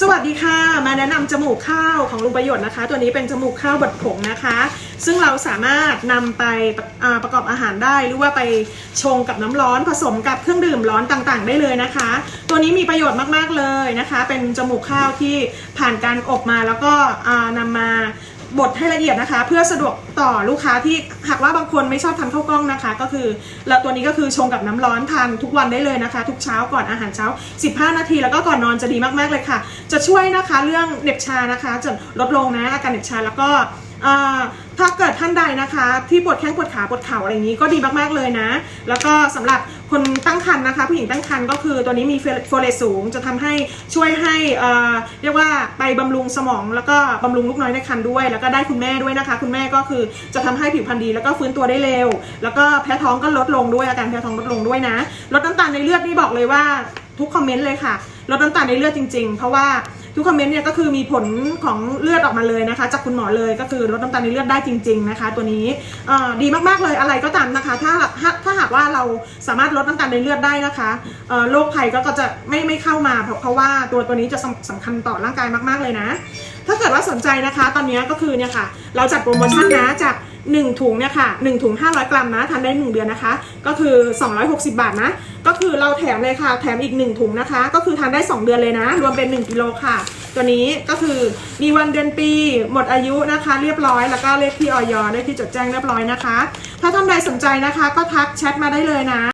สวัสดีค่ะ มาแนะนำจมูกข้าวของลุงประโยชน์นะคะ ตัวนี้เป็นจมูกข้าวบดผงนะคะ ซึ่งเราสามารถนำไปประอ่าประกอบอาหารได้หรือว่าไปชงกับน้ำร้อนผสมกับเครื่องดื่มร้อนต่างๆ ได้เลยนะคะ ตัวนี้มีประโยชน์มากๆเลยนะคะ เป็นจมูกข้าวที่ผ่านการอบมาแล้วก็นำนำมา บดให้ละเอียดนะคะ เพื่อสะดวกต่อลูกค้าที่หากว่าบางคนไม่ชอบทานข้าวกล้องนะคะ ก็คือแล้วตัวนี้ก็คือชงกับน้ำร้อนทานทุกวันได้เลยนะคะ ทุกเช้าก่อนอาหารเช้า 15 นาที แล้วก็ก่อนนอนจะดีมากๆเลยค่ะ จะช่วยนะคะเรื่องเหน็บชานะคะจะลดลงนะอาการเหน็บชาแล้วก็ถ้าเกิดท่านใดนะคะ ที่ปวดแข้งปวดขาปวดเข่าอะไรอย่างนี้ก็ดีมากๆเลยนะ แล้วก็สำหรับ คนตั้งครรภ์นะคะผู้หญิงตั้งครรภ์ก็คือตัวนี้มีโฟเลตสูงจะทำให้ช่วยให้เอ่อเรียกว่าไปบำรุงสมอง แล้วก็บำรุงลูกน้อยในครรภ์ด้วย แล้วก็ได้คุณแม่ด้วยนะคะ คุณแม่ก็คือจะทำให้ผิวพรรณดี แล้วก็ฟื้นตัวได้เร็ว แล้วก็แพ้ท้องก็ลดลงด้วยอาการแพ้ท้องลดลงด้วยนะลดน้ำตาลในเลือดนี่บอกเลยว่าทุกคอมเมนต์เลยค่ะลดน้ำตาลในเลือดจริง ๆ เพราะว่า ทุกคอมเมนต์เนี่ยก็คือมีผลของเลือดออกมาเลยนะคะ จากคุณหมอเลยก็คือลดน้ำตาลในเลือดได้จริง ๆนะคะ ตัวนี้ดีมากๆเลยอะไรก็ตามนะคะ ถ้าถ้าหากว่าเราสามารถลดน้ำตาลในเลือดได้นะคะโรคภัยก็จะไม่ไม่เข้ามา เพราะเพราะว่าตัวตัวนี้จะสำสำคัญต่อร่างกายมาก ๆเลยนะ ถ้าเกิดว่าสนใจนะคะ ตอนนี้ก็คือเนี่ยค่ะ เราจัดโปรโมชั่นนะจาก 1 ถุงเนี่ยค่ะ1ถุง 500 กรัมนะทานได้ 1 เดือนนะคะ ก็คือ 260 บาทนะ ก็คือเราแถมเลยค่ะ แถมอีก 1 ถุงนะคะ ก็คือทานได้ 2 เดือนเลยนะ รวมเป็น 1 กิโลค่ะ ตัวนี้ก็คือมีวันเดือนปี หมดอายุนะคะ เรียบร้อย แล้วก็เลขที่ออยเลขที่จดแจ้งเรียบร้อยนะคะ ถ้าท่านใดสนใจนะคะ ก็ทักแชทมาได้เลยนะ